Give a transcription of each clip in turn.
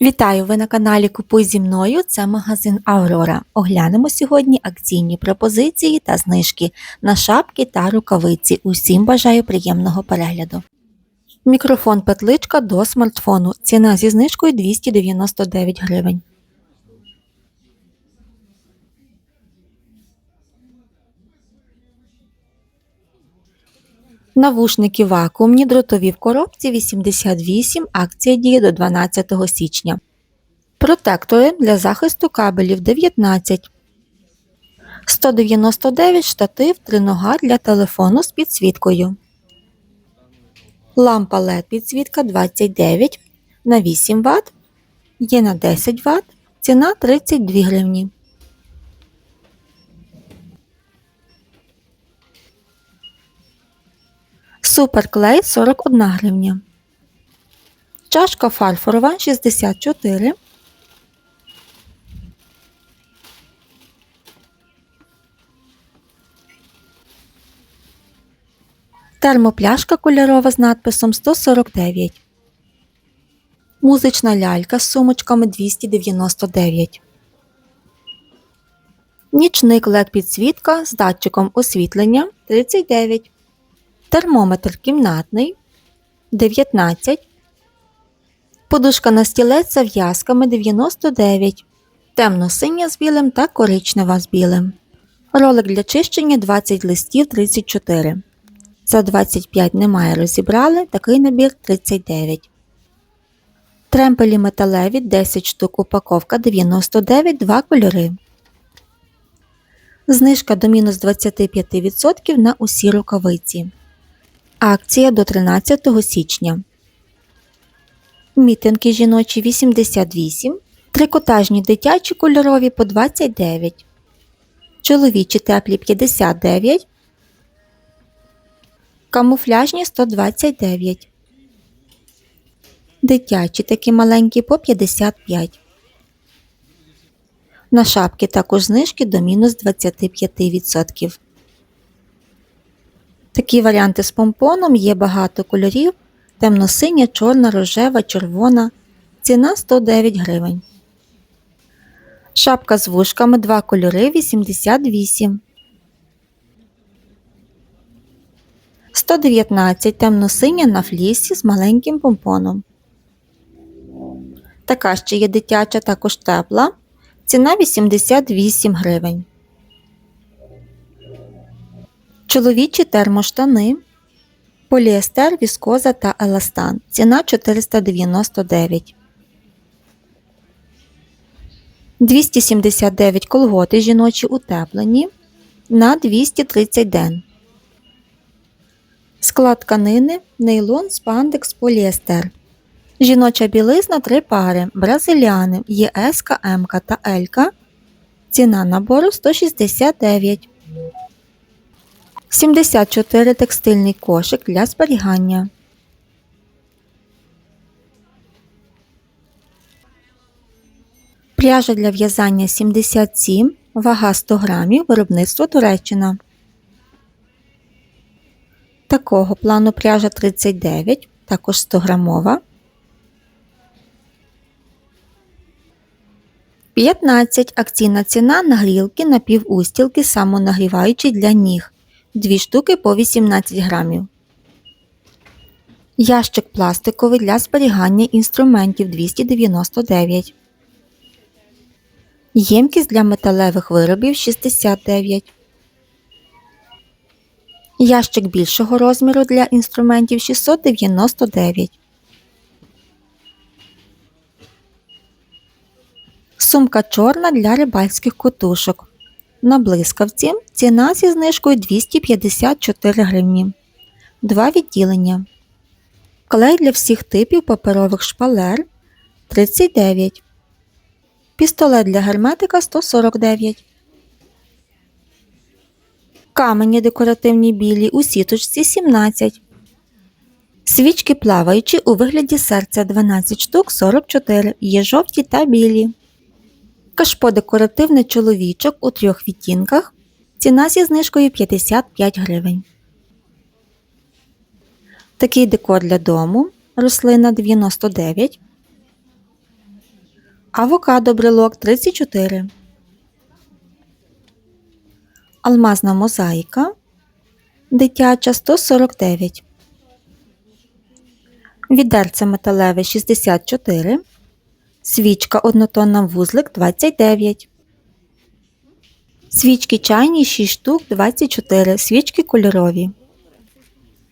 Вітаю! Ви на каналі Купуй зі мною. Це магазин Аврора. Оглянемо сьогодні акційні пропозиції та знижки на шапки та рукавиці. Усім бажаю приємного перегляду. Мікрофон петличка до смартфону. Ціна зі знижкою 299 гривень. Навушники вакуумні дротові в коробці 88, акція діє до 12 січня. Протектори для захисту кабелів 19. 199 штатив тринога для телефону з підсвіткою. Лампа LED підсвітка 29 на 8 Вт. Є на 10 Вт. Ціна 32 гривні. Суперклей 41 гривня. Чашка фарфорова 64. Термопляшка кольорова з надписом 149. Музична лялька з сумочками 299. Нічник LED підсвітка з датчиком освітлення 39. Термометр кімнатний 19. Подушка на стілець з зав'язками 99. Темно-синя з білим та коричнева з білим. Ролик для чищення 20 листів 34. За 25 немає розібрали, такий набір 39. Тремпелі металеві 10 штук упаковка 99 2 кольори. Знижка до мінус 25% на усі рукавиці. Акція до 13 січня. Мітинки жіночі 88. Трикотажні дитячі кольорові по 29. Чоловічі теплі 59. Камуфляжні 129. Дитячі такі маленькі по 55. На шапки також знижки до мінус 25%. Такі варіанти з помпоном є багато кольорів. Темно-синя, чорна, рожева, червона. Ціна 109 гривень. Шапка з вушками 2 кольори 88. 119 темно-синя на флісі з маленьким помпоном. Така ще є дитяча, також тепла. Ціна 88 гривень. Чоловічі термоштани. Поліестер, віскоза та еластан. Ціна 499. 279 колготи жіночі утеплені на 230 ден. Склад тканини, нейлон, спандекс, поліестер. Жіноча білизна 3 пари. Бразиліани є С, М та Л. Ціна набору 169. 74 текстильний кошик для зберігання. Пряжа для в'язання 77, вага 100 грамів, виробництво Туреччина. Такого плану пряжа 39, також 100 грамова. 15 акційна ціна на грілки напівустілки самонагріваючі для ніг. 2 штуки по 18 грамів. Ящик пластиковий для зберігання інструментів 299. Ємкість для металевих виробів 69. Ящик більшого розміру для інструментів 699. Сумка чорна для рибальських котушок. На блискавці ціна зі знижкою 254 гривні. Два відділення. Клей для всіх типів паперових шпалер 39. Пістолет для герметика 149. Камені декоративні білі у сіточці 17. Свічки плаваючі у вигляді серця 12 штук 44. Є жовті та білі. Кашпо декоративний чоловічок у трьох відтінках. Ціна зі знижкою 55 гривень. Такий декор для дому. Рослина 99. Авокадо брелок 34. Алмазна мозаїка. Дитяча 149. Відерце металеве 64. Свічка однотонна вузлик 29. Свічки чайні 6 штук 24. Свічки кольорові.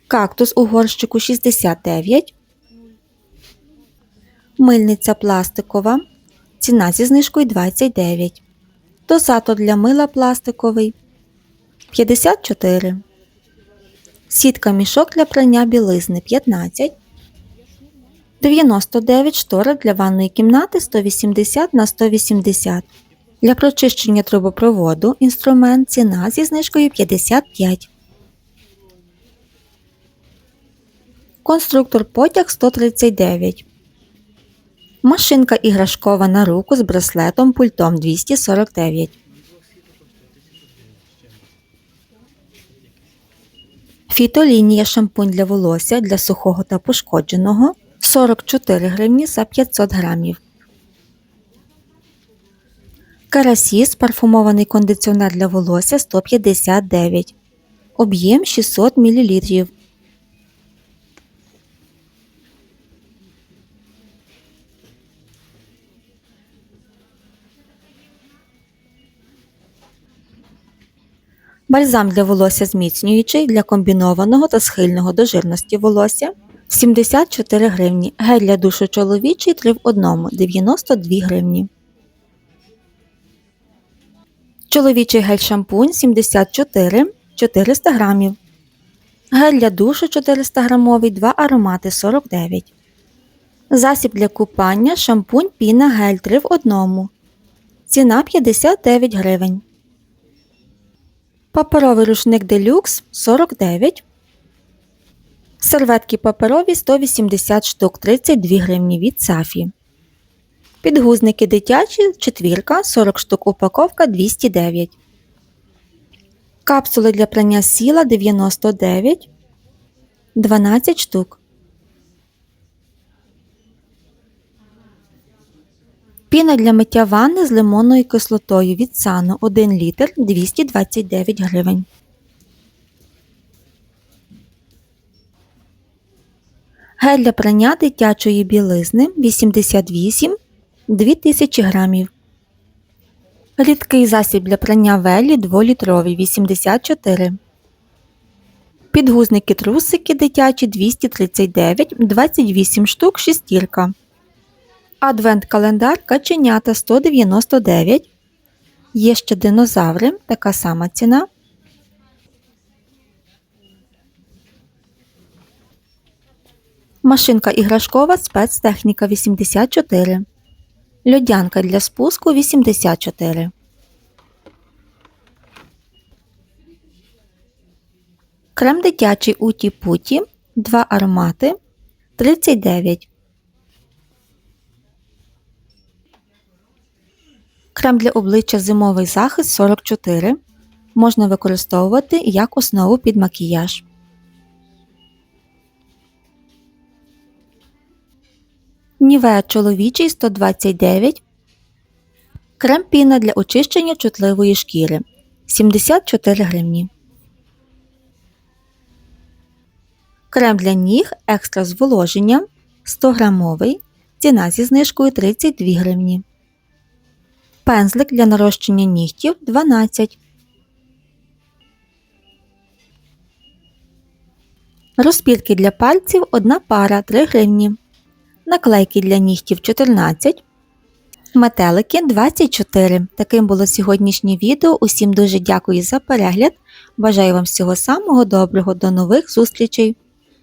Кактус у горщику 69. Мильниця пластикова. Ціна зі знижкою 29. Дозатор для мила пластиковий 54. Сітка мішок для прання білизни 15. 99 штора для ванної кімнати 180 на 180. Для прочищення трубопроводу інструмент ціна зі знижкою 55. Конструктор потяг 139. Машинка іграшкова на руку з браслетом пультом 249. Фітолінія шампунь для волосся для сухого та пошкодженого 44 гривні за 500 грамів. Карасіс парфумований кондиціонер для волосся 159. Об'єм 600 мл. Бальзам для волосся зміцнюючий для комбінованого та схильного до жирності волосся 74 гривні. Гель для душу чоловічий 3 в 1 92 гривні. Чоловічий гель шампунь 74 400 грамів. Гель для душу 400 грамовий 2 аромати 49. Засіб для купання шампунь піна гель 3 в 1. Ціна 59 гривень. Паперовий рушник делюкс 49. Серветки паперові 180 штук 32 гривні від Сафі. Підгузники дитячі четвірка 40 штук упаковка 209. Капсули для прання сіла 99 12 штук. Піна для миття ванни з лимонною кислотою від Сано 1 літр 229 гривень. Гель для прання дитячої білизни 88 2000 грамів. Рідкий засіб для прання велі 2-літровий 84. Підгузники трусики дитячі 239 28 штук шестірка. Адвент-календар каченята 199. Є ще динозаври, така сама ціна. Машинка іграшкова спецтехніка 84. Льодянка для спуску 84. Крем дитячий уті путі 2 аромати 39. Крем для обличчя зимовий захист 44. Можна використовувати як основу під макіяж. Нівея чоловічий 129. Крем піна для очищення чутливої шкіри 74 гривні. Крем для ніг екстра зволоження 100 грамовий. Ціна зі знижкою 32 гривні. Пензлик для нарощення нігтів 12. Розпілки для пальців 1 пара 3 гривні. Наклейки для нігтів 14. Метелики 24. Таким було сьогоднішнє відео. Усім дуже дякую за перегляд. Бажаю вам всього самого доброго. До нових зустрічей!